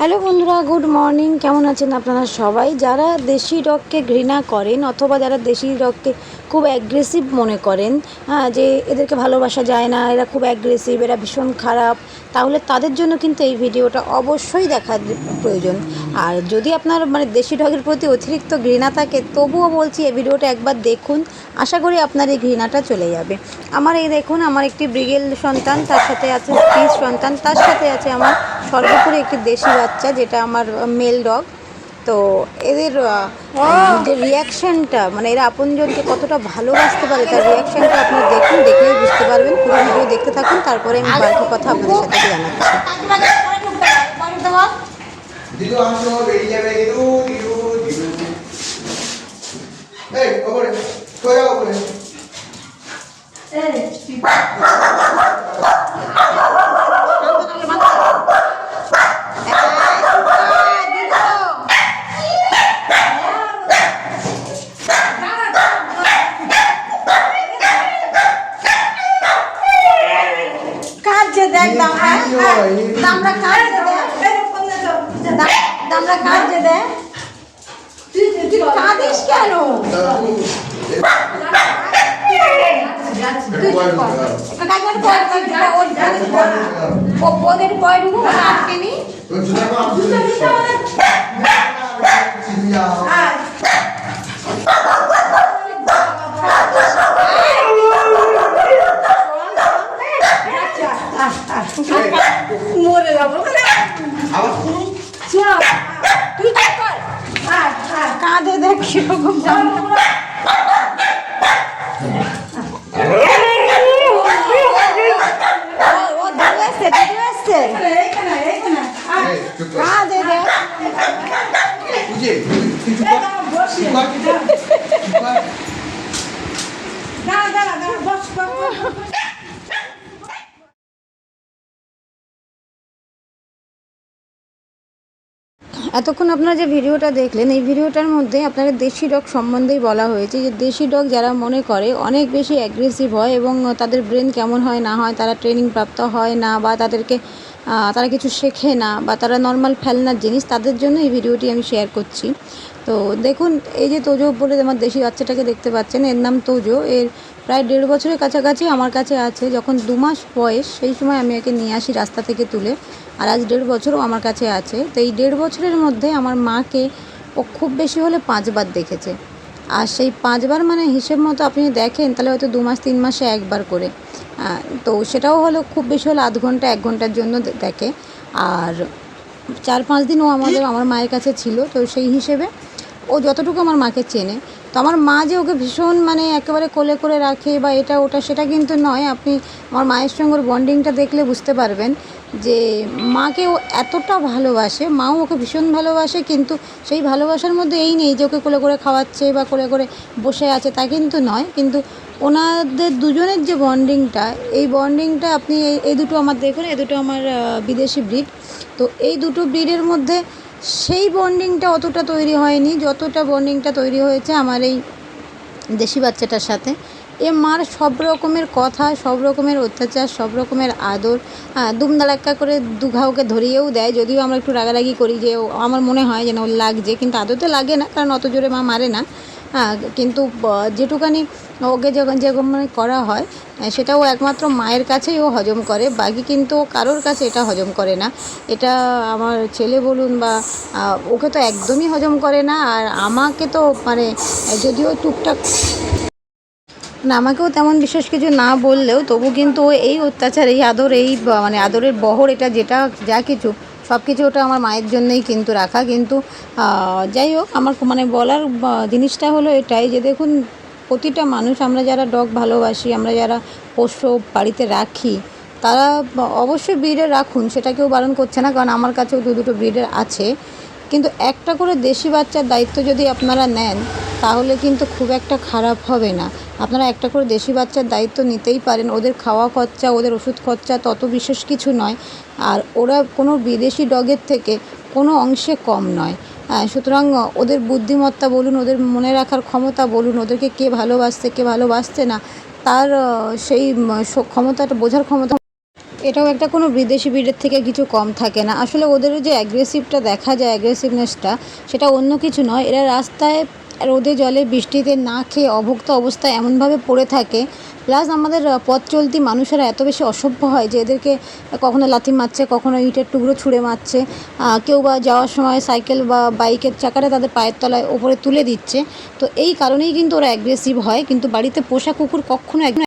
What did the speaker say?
Hello বন্ধুরা, good morning. কেমন আছেন আপনারা সবাই? যারা দেশি ডগকে ঘৃণা করেন অথবা যারা দেশি ডগকে খুব অ্যাগ্রেসিভ মনে করেন হ্যাঁ যে এদেরকে ভালোবাসা যায় না, এরা খুব অ্যাগ্রেসিভ এরা ভীষণ খারাপ, তাহলে তাদের জন্য কিন্তু এই ভিডিওটা অবশ্যই দেখার প্রয়োজন। আর যদি আপনার মানে দেশি ডগের প্রতি অতিরিক্ত ঘৃণা থাকে, তবুও বলছি এই ভিডিওটা একবার দেখুন। আশা করি আপনার এই ঘৃণাটা চলে যাবে। আমার এই দেখুন, আমার একটি ব্রিগেল সন্তান, তার সাথে আছে পিস সন্তান, তার সাথে আছে আমার সর্বোপরি একটি দেশি বাচ্চা যেটা আমার মেল ডগ তো এদের যে রিয়াকশানটা মানে এরা আপনজনকে কতটা ভালোবাসতে পারে তার রিয়াকশানটা আপনি দেখুন দেখলেই বুঝতে পারবেন। পুরো ভিডিও দেখতে থাকুন তারপরে আমি বাকি কথা আপনাদের সাথে জানাচ্ছি। এই কাজে দেখ দামরা কি হয়? দামরা কাজে দেখ? দামরা কাঁদছে দেখ? তুই কাঁদিস কেন? ওদের পয়ডুকু আটকে নি তোর জুতা কো আমি যাও মরে যাব। আবার তুই চুপ কর। কাঁদে দেখ কীরকম ও দিদু এসছে দিদু এসছে এই চুপ কর কাঁদে দেখ বুঝে তুই চুপ কর চুপ কর চুপ কর এতক্ষণ আপনারা যে ভিডিওটা দেখলেন, এই ভিডিওটার মধ্যে আপনাদের দেশি ডগ সম্বন্ধেই বলা হয়েছে যে দেশি ডগ যারা মনে করে অনেক বেশি অ্যাগ্রেসিভ হয় এবং তাদের ব্রেন কেমন হয়, না হয়, তারা ট্রেনিং প্রাপ্ত হয় না বা তাদেরকে তারা কিছু শেখে না বা তারা নর্মাল ফেলনার জিনিস, তাদের জন্য এই ভিডিওটি আমি শেয়ার করছি। তো দেখুন, এই যে তোজো বলে আমার দেশি বাচ্চাটাকে দেখতে পাচ্ছেন, এর নাম তোজো। এর প্রায় দেড় বছরের কাছাকাছি আমার কাছে আছে। যখন দু মাস বয়স, সেই সময় আমি একে নিয়ে আসি রাস্তা থেকে তুলে। আর আজ দেড় বছরও আমার কাছে আছে। তো এই দেড় বছরের মধ্যে আমার মাকে ও খুব বেশি হলে পাঁচবার দেখেছে। আর সেই পাঁচবার মানে হিসেব মতো আপনি দেখেন, তাহলে হয়তো দু মাস, তিন মাসে একবার করে। তো সেটাও হলো খুব বেশি হলে আধ ঘণ্টা, এক ঘণ্টার জন্য দেখে। আর চার পাঁচ দিন ও আমাদের, আমার মায়ের কাছে ছিল। তো সেই হিসেবে ও যতটুকু আমার মাকে চেনে তো আমার মা যে ওকে ভীষণ মানে একেবারে কোলে করে রাখে বা এটা ওটা সেটা কিন্তু নয়, আপনি আমার মায়ের সঙ্গে ওর বন্ডিংটা দেখলে বুঝতে পারবেন যে মাকে ও এতটা ভালোবাসে, মাও ওকে ভীষণ ভালোবাসে কিন্তু সেই ভালোবাসার মধ্যে এই নেই যে ওকে কোলে করে খাওয়াচ্ছে বা কোলে করে বসে আছে তা কিন্তু নয়। কিন্তু ওনাদের দুজনের যে বন্ডিংটা এই বন্ডিংটা আপনি এই- দুটো আমার দেখুন, এই দুটো আমার বিদেশি ব্রিড তো এই দুটো ব্রিডের মধ্যে সেই বন্ডিংটা অতটা তৈরি হয়নি। যতটা বন্ডিংটা তৈরি হয়েছে আমার এই দেশি বাচ্চাটার সাথে। এ মার সব রকমের কথা, সব রকমের অত্যাচার, সব রকমের আদর দুমদালাক্কা করে দুঘা ওকে ধরিয়েও দেয়। যদিও আমরা একটু রাগারাগি করি যে আমার মনে হয় যেন ওর লাগছে, কিন্তু আদতে লাগে না, কারণ অত জোরে মা মারে না। হ্যাঁ কিন্তু যেটুকানি ওকে যখন যেরকম করা হয় সেটাও একমাত্র মায়ের কাছেই ও হজম করে, বাকি কিন্তু কারোর কাছে এটা হজম করে না। এটা আমার ছেলে বলুন বা ওকে তো একদমই হজম করে না, আর আমাকে তো মানে যদিও টুকটাক না, আমাকেও তেমন বিশেষ কিছু না বললেও, তবু কিন্তু এই অত্যাচার, এই আদর, এই মানে আদরের বহর, এটা যেটা, যা কিছু সব কিছু ওটা আমার মায়ের জন্যই কিন্তু রাখা, কিন্তু যাই হোক, আমার মানে বলার জিনিসটা হলো এটাই যে দেখুন, প্রতিটা মানুষ আমরা যারা ডগ ভালোবাসি, আমরা যারা পোষ্য বাড়িতে রাখি, তারা অবশ্যই ব্রিডের রাখুন, সেটা কেউ বারণ করছে না, কারণ আমার কাছেও দু দুটো ব্রিডের আছে। কিন্তু একটা করে দেশি বাচ্চার দায়িত্ব যদি আপনারা নেন তাহলে কিন্তু খুব একটা খারাপ হবে না। আপনারা একটা করে দেশি বাচ্চার দায়িত্ব নিতেই পারেন। ওদের খাওয়া খরচা ওদের ওষুধ খরচা তত বিশেষ কিছু নয়। আর ওরা কোনো বিদেশি ডগের থেকে কোনো অংশে কম নয়। হ্যাঁ, সুতরাং ওদের বুদ্ধিমত্তা বলুন ওদের মনে রাখার ক্ষমতা বলুন ওদেরকে কে ভালোবাসছে কে ভালোবাসছে না তার সেই ক্ষমতাটা বোঝার ক্ষমতা এটাও একটা কোনো বিদেশি ব্রিডের থেকে কিছু কম থাকে না। আসলে ওদের যে অ্যাগ্রেসিভটা দেখা যায় অ্যাগ্রেসিভনেসটা সেটা অন্য কিছু নয়। এরা রাস্তায় রোদে জলে বৃষ্টিতে না খেয়ে অভুক্ত অবস্থায় এমনভাবে পড়ে থাকে। প্লাস আমাদের পথ চলতি মানুষেরা এত বেশি অসভ্য হয় যে এদেরকে কখনো লাথি মারছে, কখনো ইটের টুকরো ছুঁড়ে মারছে কেউ বা যাওয়ার সময় সাইকেল বা বাইকের চাকাটা তাদের পায়ের তলায় ওপরে তুলে দিচ্ছে। তো এই কারণেই কিন্তু ওরা অ্যাগ্রেসিভ হয়। কিন্তু বাড়িতে পোষা কুকুর কখনো একদম